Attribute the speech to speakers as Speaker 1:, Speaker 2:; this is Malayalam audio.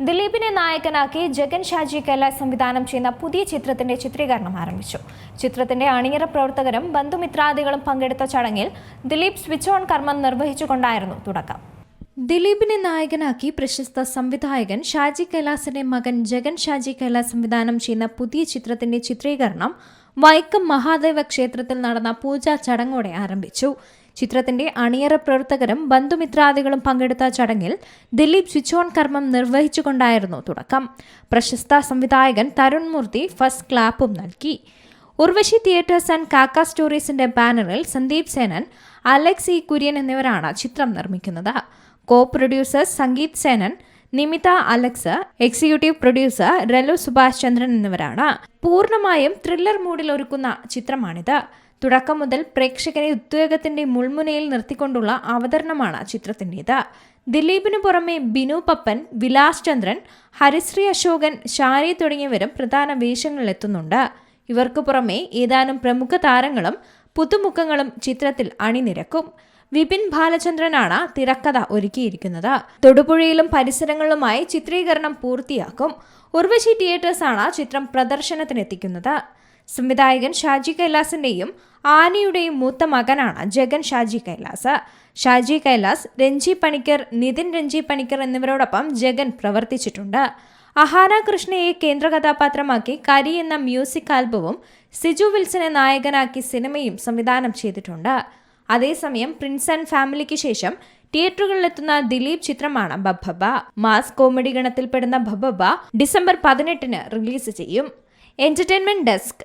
Speaker 1: ദിലീപിനെ നായകനാക്കി ജഗൻ ഷാജി കൈലാസ് സംവിധാനം ചെയ്യുന്ന പുതിയ ചിത്രത്തിന്റെ ചിത്രീകരണം ആരംഭിച്ചു. ചിത്രത്തിന്റെ അണിയറ പ്രവർത്തകരും ബന്ധുമിത്രാദികളും പങ്കെടുത്ത ചടങ്ങിൽ ദിലീപ് സ്വിച്ച് ഓൺ കർമ്മം നിർവഹിച്ചുകൊണ്ടായിരുന്നു തുടക്കം. ദിലീപിനെ നായകനാക്കി പ്രശസ്ത സംവിധായകൻ ഷാജി കൈലാസിന്റെ മകൻ ജഗൻ ഷാജി കൈലാസ് സംവിധാനം ചെയ്യുന്ന പുതിയ ചിത്രത്തിന്റെ ചിത്രീകരണം വൈക്കം മഹാദേവ ക്ഷേത്രത്തിൽ നടന്ന പൂജാ ചടങ്ങോടെ ആരംഭിച്ചു. ചിത്രത്തിന്റെ അണിയറ പ്രവർത്തകരും ബന്ധുമിത്രാദികളും പങ്കെടുത്ത ചടങ്ങിൽ ദിലീപ് സ്വിച്ച് ഓൺ കർമ്മം നിർവഹിച്ചുകൊണ്ടായിരുന്നു തുടക്കം. പ്രശസ്ത സംവിധായകൻ തരുൺ മൂർത്തി ഫസ്റ്റ് ക്ലാപ്പും നൽകി. ഉർവശി തിയേറ്റേഴ്സ് ആൻഡ് കാക്ക സ്റ്റോറീസിന്റെ ബാനറിൽ സന്ദീപ് സേനൻ അലക്സ് ഇ കുര്യൻ എന്നിവരാണ് ചിത്രം നിർമ്മിക്കുന്നത്. Co producers Sangeeth Senan Nimitha Alex executive producer രലു Subhash Chandran എന്നിവരാണ്. പൂർണമായും ത്രില്ലർ മൂഡിൽ ഒരുക്കുന്ന ചിത്രമാണിത്. തുടക്കം മുതൽ പ്രേക്ഷകനെ ഉദ്വേഗത്തിന്റെ മുൾമുനയിൽ നിർത്തിക്കൊണ്ടുള്ള അവതരണമാണ് ചിത്രത്തിന്റെത്. ദിലീപിനു പുറമെ ബിനു പപ്പൻ വിലാസ് ചന്ദ്രൻ ഹരിശ്രീ അശോകൻ ഷാരി തുടങ്ങിയവരും പ്രധാന വേഷങ്ങളിലെത്തുന്നുണ്ട്. ഇവർക്ക് പുറമെ ഏതാനും പ്രമുഖ താരങ്ങളും പുതുമുഖങ്ങളും ചിത്രത്തിൽ അണിനിരക്കും. വിപിൻ ബാലചന്ദ്രനാണ് തിരക്കഥ ഒരുക്കിയിരിക്കുന്നത്. തൊടുപുഴയിലും പരിസരങ്ങളിലുമായി ചിത്രീകരണം പൂർത്തിയാക്കും. ഉർവശി തിയേറ്റേഴ്സാണ് ചിത്രം പ്രദർശനത്തിനെത്തിക്കുന്നത്. സംവിധായകൻ ഷാജി കൈലാസിന്റെയും ആനയുടെയും മൂത്ത മകനാണ് ജഗൻ ഷാജി കൈലാസ്. ഷാജി കൈലാസ് രഞ്ജി പണിക്കർ നിതിൻ രഞ്ജി പണിക്കർ എന്നിവരോടൊപ്പം ജഗൻ പ്രവർത്തിച്ചിട്ടുണ്ട്. അഹാന കൃഷ്ണയെ കേന്ദ്ര കഥാപാത്രമാക്കി കരി എന്ന മ്യൂസിക് ആൽബവും സിജു വിൽസനെ നായകനാക്കി സിനിമയും സംവിധാനം ചെയ്തിട്ടുണ്ട്. അതേസമയം പ്രിൻസ് ആൻഡ് ഫാമിലിക്ക് ശേഷം തിയേറ്ററുകളിലെത്തുന്ന ദിലീപ് ചിത്രമാണ് ബബ്ബബ മാസ് കോമഡി ഗണത്തിൽപ്പെടുന്ന ബബ്ബബ ഡിസംബർ പതിനെട്ടിന് റിലീസ് ചെയ്യും. Entertainment desk